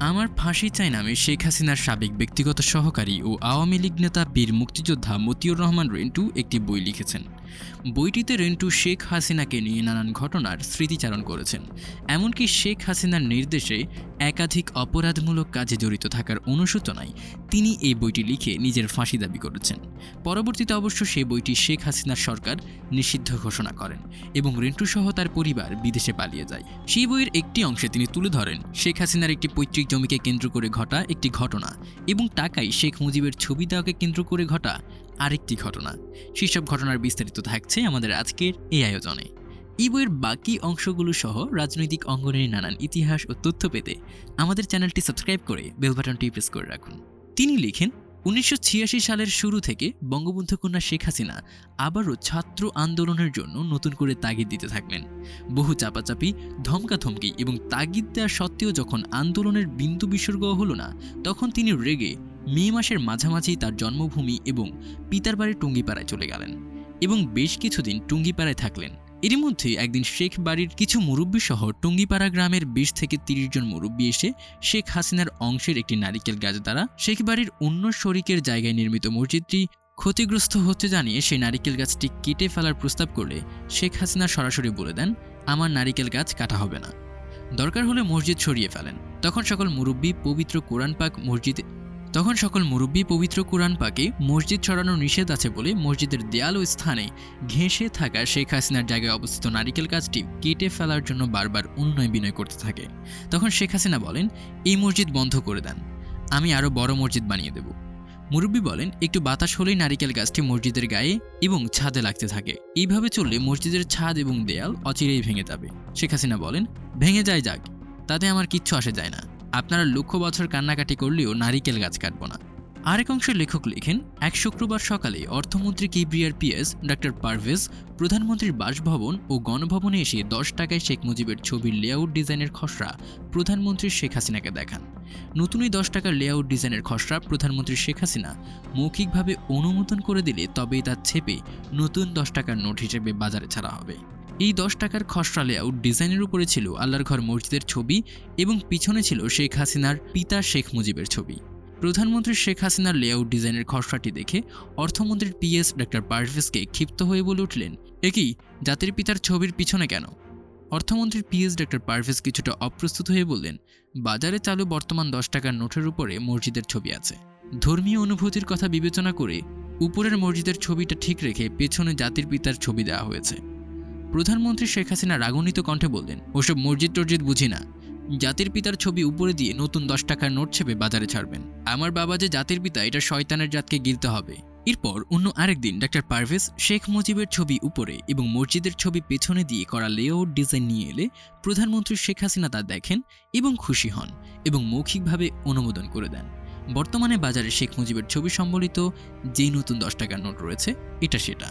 আমার ফাঁসি চাই নামে শেখ হাসিনার সাবেক ব্যক্তিগত সহকারী ও আওয়ামী লীগ নেতা বীর মুক্তিযোদ্ধা মতিউর রহমান রেন্টু একটি বই লিখেছেন। বইটিতে রেন্টু শেখ হাসিনাকে নিয়ে নানান ঘটনার স্মৃতিচারণ করেছেন। এমনকি শেখ হাসিনার নির্দেশে একাধিক অপরাধমূলক কাজে জড়িত থাকার অনুসূচনায় তিনি এই বইটি লিখে নিজের ফাঁসি দাবি করেছেন। পরবর্তীতে অবশ্য সেই বইটি শেখ হাসিনার সরকার নিষিদ্ধ ঘোষণা করেন এবং রেন্টু সহ তার পরিবার বিদেশে পালিয়ে যায়। সেই বইয়ের একটি অংশে তিনি তুলে ধরেন, শেখ হাসিনার একটি পৈতৃক জমিকে কেন্দ্র করে ঘটা একটি ঘটনা এবং টাকাই শেখ মুজিবের ছবি দেওয়াকে কেন্দ্র করে ঘটা আরেকটি ঘটনা। সেসব ঘটনার বিস্তারিত থাকছে আমাদের আজকের এই আয়োজনে। এই বইয়ের বাকি অংশগুলো সহ রাজনৈতিক অঙ্গনের নানান ইতিহাস ও তথ্য পেতে আমাদের চ্যানেলটি সাবস্ক্রাইব করে বেল বাটনটি প্রেস করে রাখুন। তিনি লিখেন, উনিশশো ছিয়াশি সালের শুরু থেকে বঙ্গবন্ধু কন্যা শেখ হাসিনা আবারও ছাত্র আন্দোলনের জন্য নতুন করে তাগিদ দিতে থাকলেন। বহু চাপাচাপি, ধমকাধমকি এবং তাগিদ দেওয়া সত্ত্বেও যখন আন্দোলনের বিন্দু বিসর্গ হলো না, তখন তিনি রেগে মে মাসের মাঝামাঝি তার জন্মভূমি এবং পিতার বাড়ি টুঙ্গিপাড়ায় চলে গেলেন এবং বেশ কিছুদিন টুঙ্গিপাড়ায় থাকলেন। এরই মধ্যে একদিন শেখ বাড়ির কিছু মুরব্বী সহ টুঙ্গিপাড়া গ্রামের বিশ থেকে তিরিশ জন মুরব্বী এসে শেখ হাসিনার অংশের একটি নারিকেল গাছ দ্বারা শেখ বাড়ির অন্য শরিকের জায়গায় নির্মিত মসজিদটি ক্ষতিগ্রস্ত হচ্ছে জানিয়ে সেই নারিকেল গাছটি কেটে ফেলার প্রস্তাব করলে শেখ হাসিনা সরাসরি বলে দেন, আমার নারিকেল গাছ কাটা হবে না। দরকার হলে মসজিদ সরিয়ে ফেলেন। তখন সকল মুরব্বী পবিত্র কোরআন পাক মসজিদে তখন সকল মুরব্বী পবিত্র কোরআন পাকে মসজিদ ছড়ানো নিষেধ আছে বলে মসজিদের দেয়াল ও স্থানে ঘেঁষে থাকা শেখ হাসিনার জায়গায় অবস্থিত নারিকেল গাছটি কেটে ফেলার জন্য বারবার উন্নয় বিনয় করতে থাকে। তখন শেখ হাসিনা বলেন, এই মসজিদ বন্ধ করে দেন। আমি আরও বড় মসজিদ বানিয়ে দেব। মুরব্বী বলেন, একটু বাতাস হলেই নারিকেল গাছটি মসজিদের গায়ে এবং ছাদে লাগতে থাকে। এইভাবে চললে মসজিদের ছাদ এবং দেয়াল অচিরেই ভেঙে যাবে। শেখ হাসিনা বলেন, ভেঙে যায় যাক, তাতে আমার কিচ্ছু আসে যায় না। আপনারা লক্ষ বছর কান্নাকাটি করলেও নারিকেল গাছ কাটব না। আরেক অংশের লেখক লেখেন, এক শুক্রবার সকালে অর্থমন্ত্রী কিব্রিয়ার পিএস ডক্টর পারভেজ, প্রধানমন্ত্রীর বাসভবন ও গণভবনে এসে দশ টাকায় শেখ মুজিবের ছবির লেআউট ডিজাইনের খসড়া প্রধানমন্ত্রী শেখ হাসিনাকে দেখান। নতুন দশ টাকার লেআউট ডিজাইনের খসড়া প্রধানমন্ত্রী শেখ হাসিনা মৌখিকভাবে অনুমোদন করে দিলে তবেই তা ছেপে নতুন দশ টাকার নোট হিসেবে বাজারে ছাড়া হবে। এই দশ টাকার খসড়া লেআউট ডিজাইনের উপরে ছিল আল্লাহর ঘর মসজিদের ছবি এবং পিছনে ছিল শেখ হাসিনার পিতা শেখ মুজিবের ছবি। প্রধানমন্ত্রী শেখ হাসিনার লেআউট ডিজাইনের খসড়াটি দেখে অর্থমন্ত্রীর পিএস ডক্টর পারভেজকে ক্ষিপ্ত হয়ে বলে উঠলেন একই জাতির পিতার ছবির পিছনে কেন? অর্থমন্ত্রীর পিএস ডক্টর পারভেজ কিছুটা অপ্রস্তুত হয়ে বললেন, বাজারে চালু বর্তমান দশ টাকার নোটের উপরে মসজিদের ছবি আছে। ধর্মীয় অনুভূতির কথা বিবেচনা করে উপরের মসজিদের ছবিটা ঠিক রেখে পেছনে জাতির পিতার ছবি দেওয়া হয়েছে। প্রধানমন্ত্রী শেখ হাসিনা রাগান্বিত কণ্ঠে বললেন, ওসব মসজিদ টর্জিদ বুঝি না। জাতির পিতার ছবি উপরে দিয়ে নতুন দশ টাকার নোট ছেপে বাজারে ছাড়বেন। আমার বাবা যে জাতির পিতা, এটা শয়তানের জাতকে গিলতে হবে। এরপর অন্য আরেকদিন ডাক্তার পারভেজ শেখ মুজিবের ছবি উপরে এবং মসজিদের ছবি পেছনে দিয়ে করা লেআউট ডিজাইন নিয়ে এলে প্রধানমন্ত্রী শেখ হাসিনা তা দেখেন এবং খুশি হন এবং মৌখিকভাবে অনুমোদন করে দেন। বর্তমানে বাজারে শেখ মুজিবের ছবি সম্বলিত যেই নতুন দশ টাকার নোট রয়েছে, এটা সেটা।